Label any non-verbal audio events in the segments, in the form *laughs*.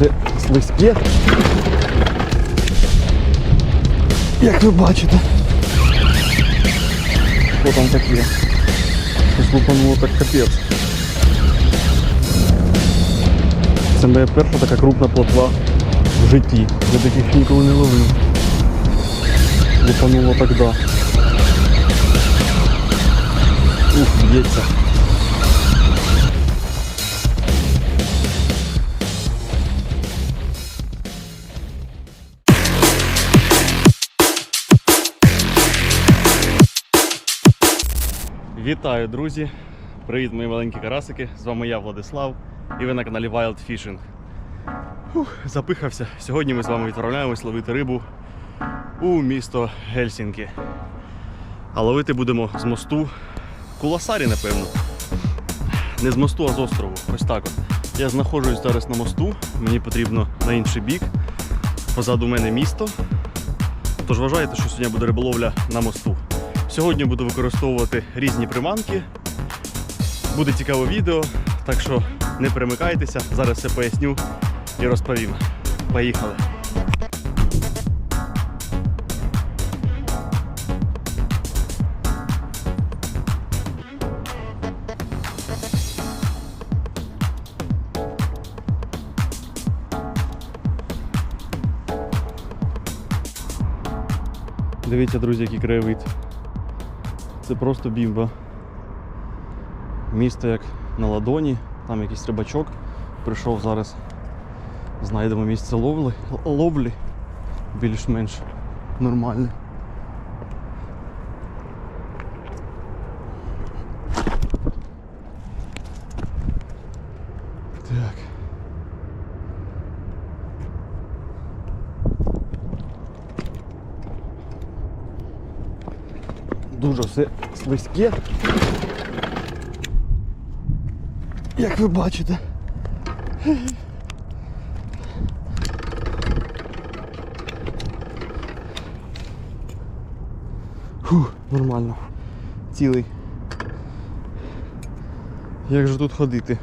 все слизьке. Як ви бачите. Що там таке? Щось так капець. Це моя перша така крупна плотва в житті. Я таких ніколи не ловив. Лупануло так да. Ух, б'ється. Вітаю, друзі! Привіт, мої маленькі карасики! З вами я, Владислав, і ви на каналі Wild Fishing. Фух, запихався. Сьогодні ми з вами відправляємось ловити рибу у місто Гельсінкі. А ловити будемо з мосту Куласарі, напевно. Не з мосту, а з острову. Ось так от. Я знаходжусь зараз на мосту, мені потрібно на інший бік. Позаду мене місто. Тож вважайте, що сьогодні буде риболовля на мосту. Сьогодні буду використовувати різні приманки. Буде цікаве відео, так що не перемикайтеся, зараз все поясню і розповім. Поїхали! Дивіться, друзі, який краєвид. Це просто бімба. Місто як на ладоні, там якийсь рибачок прийшов зараз. Знайдемо місце ловлі, ловлі більш-менш нормальне. Дуже все слизьке. Як ви бачите. Фух, нормально. Цілий. Як же тут ходити?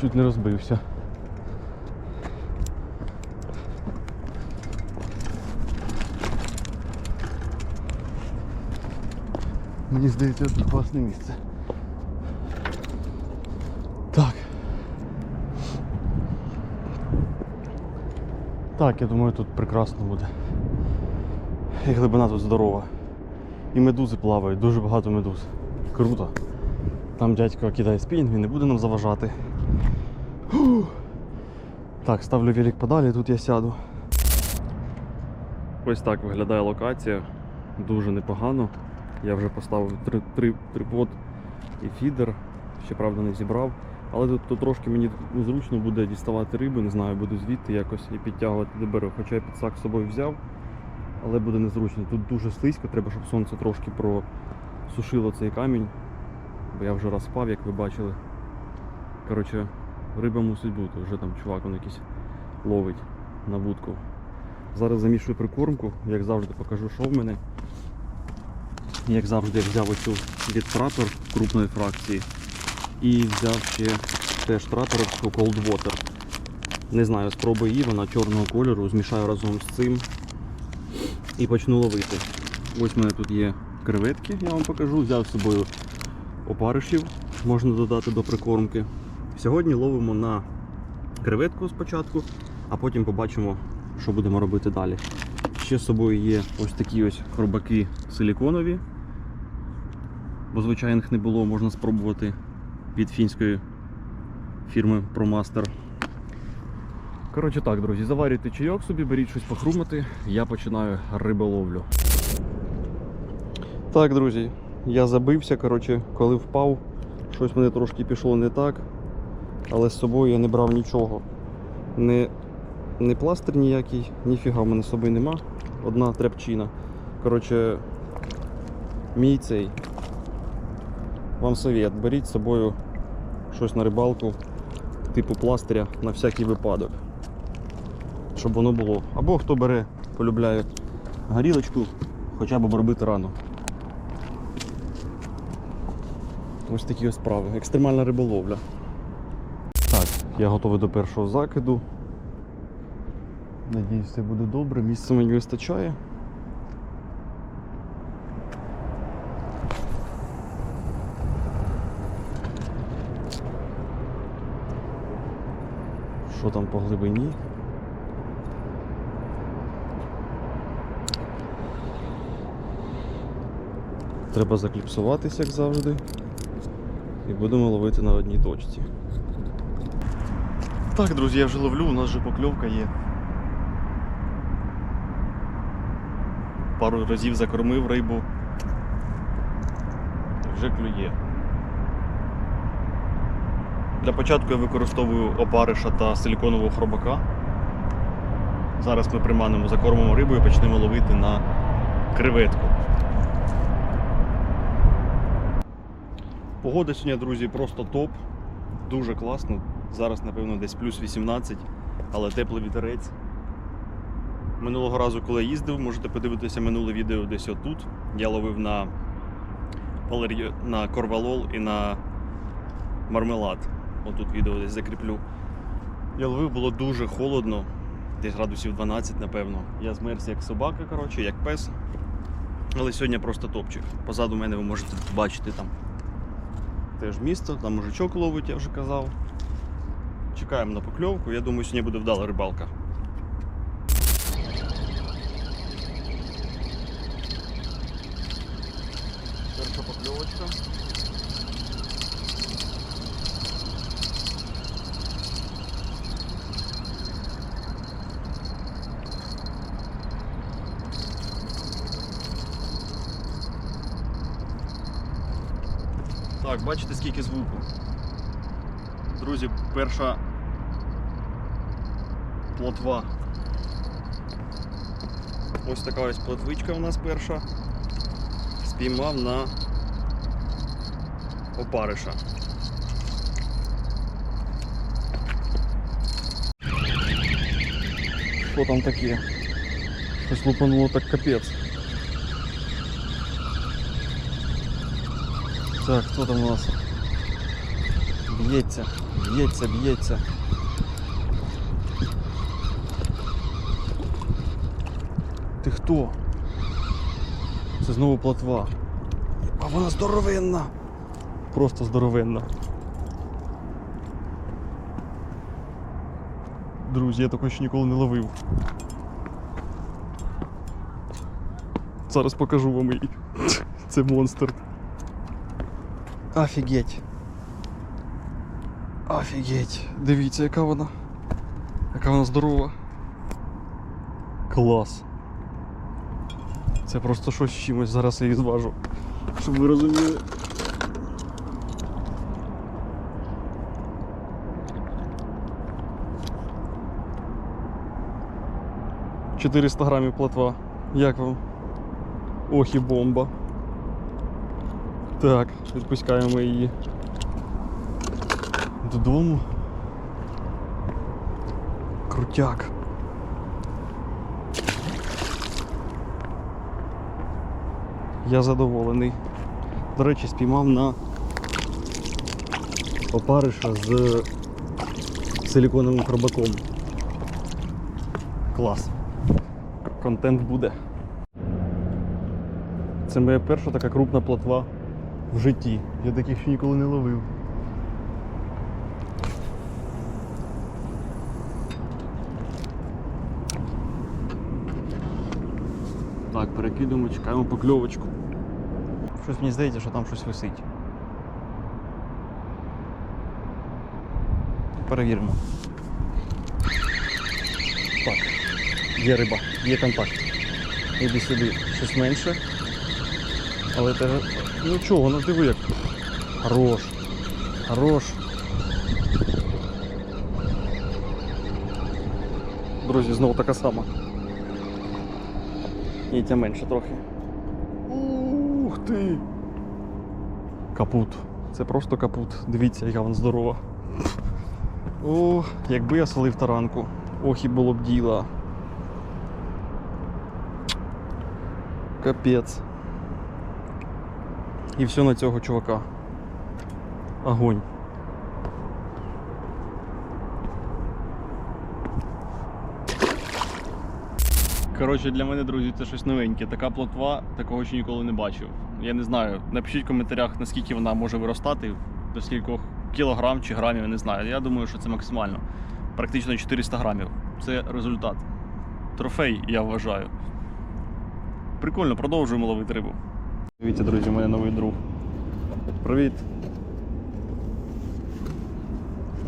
Чуть не розбився. Мені здається, це класне місце. Так. Так, я думаю, тут прекрасно буде. І глибина тут здорова. І медузи плавають, дуже багато медуз. Круто. Там дядько кидає спінінг, він не буде нам заважати. Так, ставлю велик подалі, тут я сяду. Ось так виглядає локація. Дуже непогано. Я вже поставив три, три, трипод і фідер, ще правда не зібрав. Але тут, тут трошки мені незручно буде діставати рибу, не знаю, буду звідти якось і підтягувати до берегу. Хоча я підсак з собою взяв, але буде незручно. Тут дуже слизько, треба, щоб сонце трошки просушило цей камінь. Бо я вже розпав, як ви бачили. Коротше, риба мусить бути, вже там чувак он якийсь ловить на вудку. Зараз замішую прикормку, як завжди покажу, що в мене. Як завжди, я взяв оцю від трапер крупної фракції і взяв ще теж траперовську Cold Water. Не знаю, спробую її, вона чорного кольору, змішаю разом з цим і почну ловити. Ось в мене тут є креветки, я вам покажу. Взяв з собою опаришів, можна додати до прикормки. Сьогодні ловимо на креветку спочатку, а потім побачимо, що будемо робити далі. Ще з собою є ось такі ось хробаки силіконові, бо звичайних не було, можна спробувати від фінської фірми ProMaster. Коротше так, друзі, заварюйте чайок собі, беріть щось похрумати, я починаю риболовлю. Так, друзі, я забився, коротше, коли впав, щось мене трошки пішло не так, але з собою я не брав нічого. Не, не пластир ніякий, ніфіга в мене з собою нема. Одна тряпчина. Коротше, мій цей. Вам совет, беріть з собою щось на рибалку, типу пластиря на всякий випадок. щоб воно було. Або хто бере, полюбляє горілочку, хоча б обробити рану. Ось такі ось справи. Екстремальна риболовля. Я готовий до першого закиду. Надіюсь, все буде добре. Місця мені вистачає. Що там по глибині? Треба закліпсуватись, як завжди. І будемо ловити на одній точці. Так, друзі, я вже ловлю, у нас вже покльовка є. Пару разів закормив рибу. Вже клює. Для початку я використовую опариша та силіконового хробака. Зараз ми приманимо, закормимо рибу і почнемо ловити на креветку. Погода сьогодні, друзі, просто топ. Дуже класно. Зараз, напевно, десь плюс 18, але теплий вітерець. Минулого разу, коли їздив, можете подивитися минуле відео десь отут. Я ловив на, на корвалол і на мармелад. Отут відео десь закріплю. Я ловив, було дуже холодно, десь градусів 12, напевно. Я змерз як собака, коротше, як пес. Але сьогодні просто топчик. Позаду мене ви можете бачити там теж місто, там мужичок ловить, я вже казав. Чекаємо на покльовку. Я думаю, сьогодні буде вдала рибалка. Перша покльовочка. Так, бачите, скільки звуку. Друзі, перша плотва. Ось така ось плотвичка у нас перша. Спіймав на опариша. Що там таке? Щось лупануло так капець. Так, хто там у нас? Б'ється, б'ється, б'ється. хто? Це знову плотва. А вона здоровенна! Просто здоровенна. Друзі, я такого ще ніколи не ловив. Зараз покажу вам її. *laughs* Це монстр. Офігеть. Офігеть. Дивіться, яка вона. Яка вона здорова. Клас. Це просто щось чимось. Зараз я її зважу. Щоб ви розуміли. Чотириста грамів плотва. Як вам? Ох і бомба. Так, відпускаємо її додому. Крутяк. Я задоволений. До речі, спіймав на опариша з силіконовим хробаком. Клас. Контент буде. Це моя перша така крупна плотва в житті. Я таких ще ніколи не ловив. Так, перекидуємо, чекаємо покльовочку. Щось мені здається, що там щось висить. Перевіримо. Так, є риба, є контакт. Іди сюди щось менше. Але теж. Ну чого, ну диви як. Хорош. Хорош. Друзі, знову така сама. Ця менше трохи. Ти! Капут. Це просто капут. Дивіться, яка вона здорова. О, якби я солив таранку. Ох і було б діло. Капець. І все на цього чувака. Огонь. Коротше, для мене, друзі, це щось новеньке. Така плотва, такого ще ніколи не бачив. Я не знаю. Напишіть в коментарях, наскільки вона може виростати, до скількох кілограм чи грамів, я не знаю. Я думаю, що це максимально. Практично 400 грамів. Це результат. Трофей, я вважаю. Прикольно, продовжуємо ловити рибу. Дивіться, друзі, у мене новий друг. Привіт.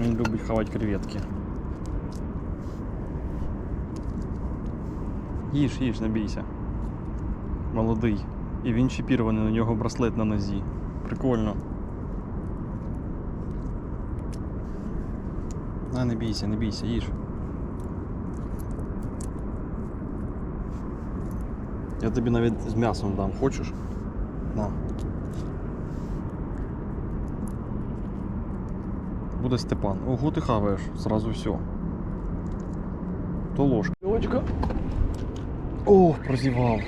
Він любить хавати креветки. Їж, їж, не бійся. Молодий. І він чіпірований, на нього браслет на нозі. Прикольно. А, не бійся, не бійся, їж. Я тобі навіть з м'ясом дам, хочеш? На. Буде Степан. Ого, ти хаваєш, зразу все. То ложка. Ложка. О, прозівав.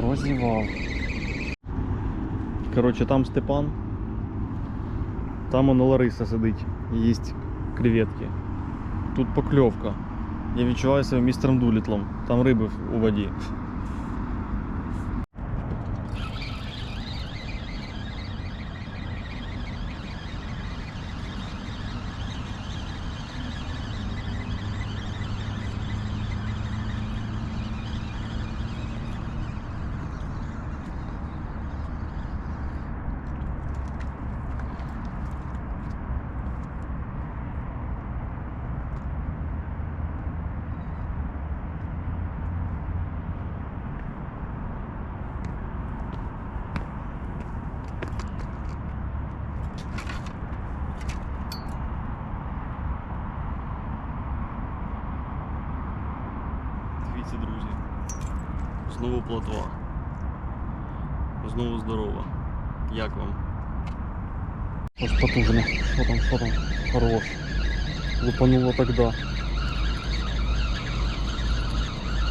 Прозівав. Коротше, там Степан. Там воно Лариса сидить їсть креветки. Тут покльовка. Я відчуваю себе містером Дулітлом. Там риби у воді. Дивіться, друзі. Знову плотва. Знову здорова. Як вам? Ось потужно. Що там, що там? Хорош. Лупануло тогда.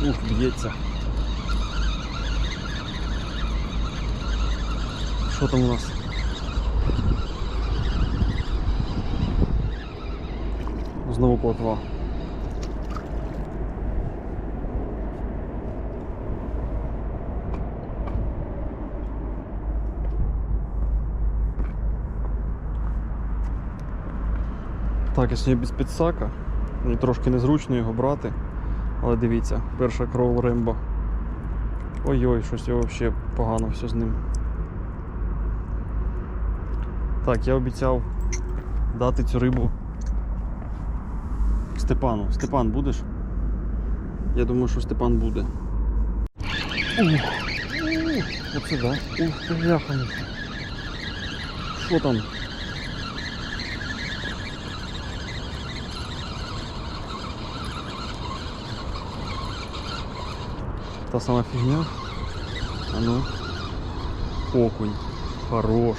Ух, б'ється. Що там у нас? Знову плотва. Так, я сьогодні без підсака. Мені трошки незручно його брати. Але дивіться, перша крол Рембо. Ой-ой, щось його взагалі погано все з ним. Так, я обіцяв дати цю рибу Степану. Степан, будеш? Я думаю, що Степан буде. Ух, оце да. Ух, ти бляха. Що там? Та сама фигня. А ну. Окунь. Хорош.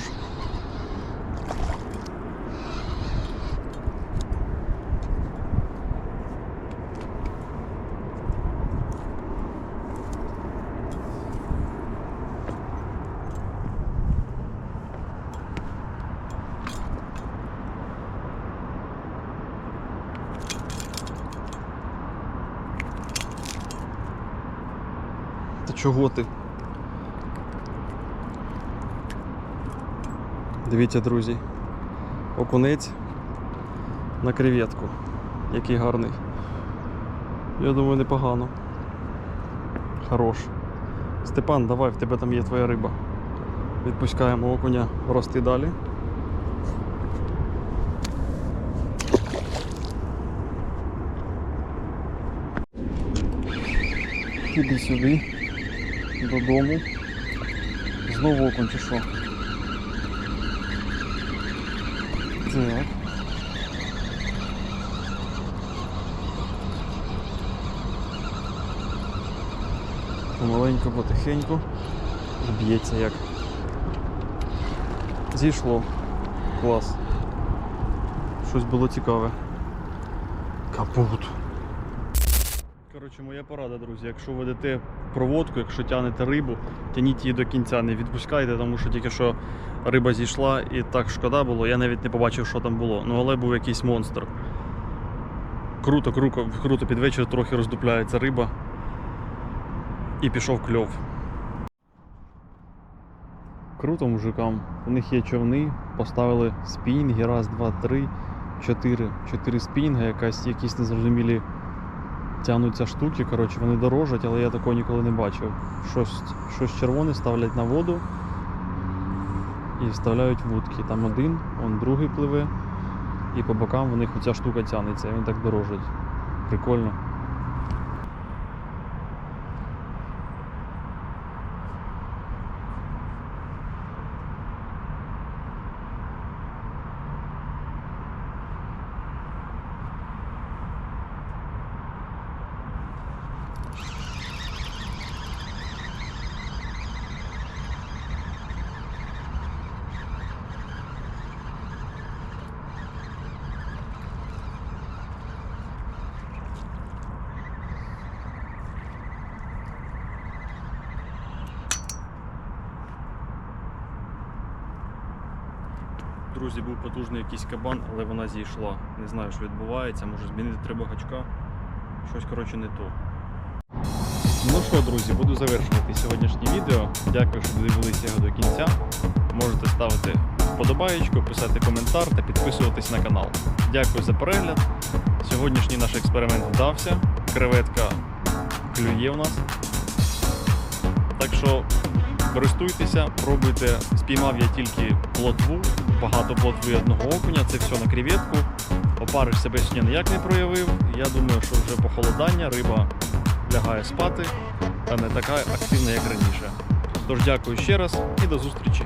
Та чого ти? Дивіться, друзі. Окунець на креветку. Який гарний. Я думаю, непогано. Хорош. Степан, давай, в тебе там є твоя риба. Відпускаємо окуня рости далі. Іди сюди, додому. Знову окунь чи що? Так. Помаленьку, потихеньку. Б'ється як. Зійшло. Клас. Щось було цікаве. Капут. Коротше, моя порада, друзі. Якщо ведете проводку, якщо тягнете рибу, тяніть її до кінця, не відпускайте, тому що тільки що риба зійшла і так шкода було. Я навіть не побачив, що там було. Ну але був якийсь монстр. Круто, круто, круто під вечір трохи роздупляється риба. І пішов кльов. Круто мужикам. У них є човни, поставили спінги, раз, два, три, чотири. Чотири спінга, якась, якісь незрозумілі тягнуться штуки. Коротше, вони дорожать, але я такого ніколи не бачив. Щось, щось червоне ставлять на воду і вставляють вудки. Там один, он другий пливе, і по бокам в них оця штука тягнеться, і він так дорожить. Прикольно. Друзі, був потужний якийсь кабан, але вона зійшла. Не знаю, що відбувається, може змінити треба гачка. Щось, коротше, не то. Ну що, друзі, буду завершувати сьогоднішнє відео. Дякую, що дивилися його до кінця. Можете ставити вподобаєчку, писати коментар та підписуватись на канал. Дякую за перегляд. Сьогоднішній наш експеримент вдався. Креветка клює у нас. Так що користуйтеся, пробуйте. Спіймав я тільки плотву, багато плотви одного окуня, це все на креветку. Опариш себе сьогодні ніяк не проявив. Я думаю, що вже похолодання, риба лягає спати та не така активна, як раніше. Тож дякую ще раз і до зустрічі.